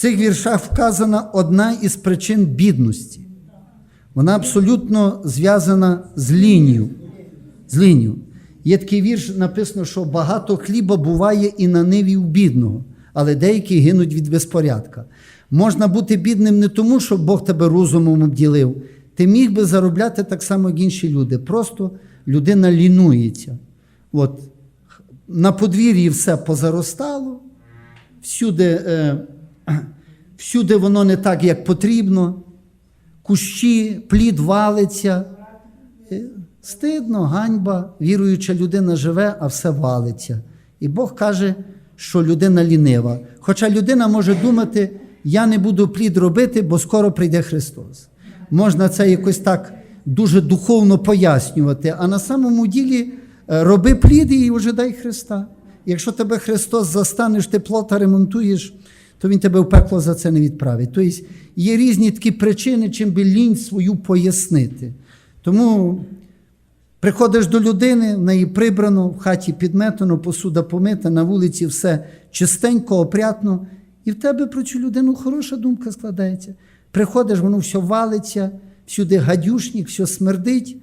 цих віршах вказана одна із причин бідності. Вона абсолютно зв'язана з лінією. З лінією. Є такий вірш, написано, що багато хліба буває і на ниві у бідного, але деякі гинуть від безпорядка. Можна бути бідним не тому, що Бог тебе розумом обділив. Ти міг би заробляти так само, як інші люди. Просто людина лінується. От, на подвір'ї все позаростало, всюди, е, всюди воно не так, як потрібно, кущі, плід валиться. Е, Стидно, ганьба, віруюча людина живе, а все валиться. І Бог каже, що людина лінива. Хоча людина може думати, я не буду плід робити, бо скоро прийде Христос. Можна це якось так дуже духовно пояснювати, а на самому ділі е, роби плід і ожидай Христа. Якщо тебе Христос застане, що ти плота ремонтуєш, то Він тебе в пекло за це не відправить. Тобто є різні такі причини, чим би лінь свою пояснити. Тому Приходиш до людини, в неї прибрано, в хаті підметано, посуда помита, на вулиці все чистенько, опрятно, і в тебе про цю людину хороша думка складається. Приходиш, воно все валиться, всюди гадюшник, все смердить.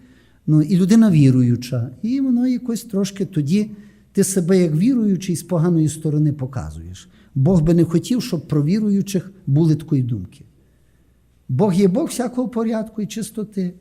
Ну, і людина віруюча. І воно якось трошки тоді ти себе як віруючий з поганої сторони показуєш. Бог би не хотів, щоб про віруючих були такої думки. Бог є Бог всякого порядку і чистоти.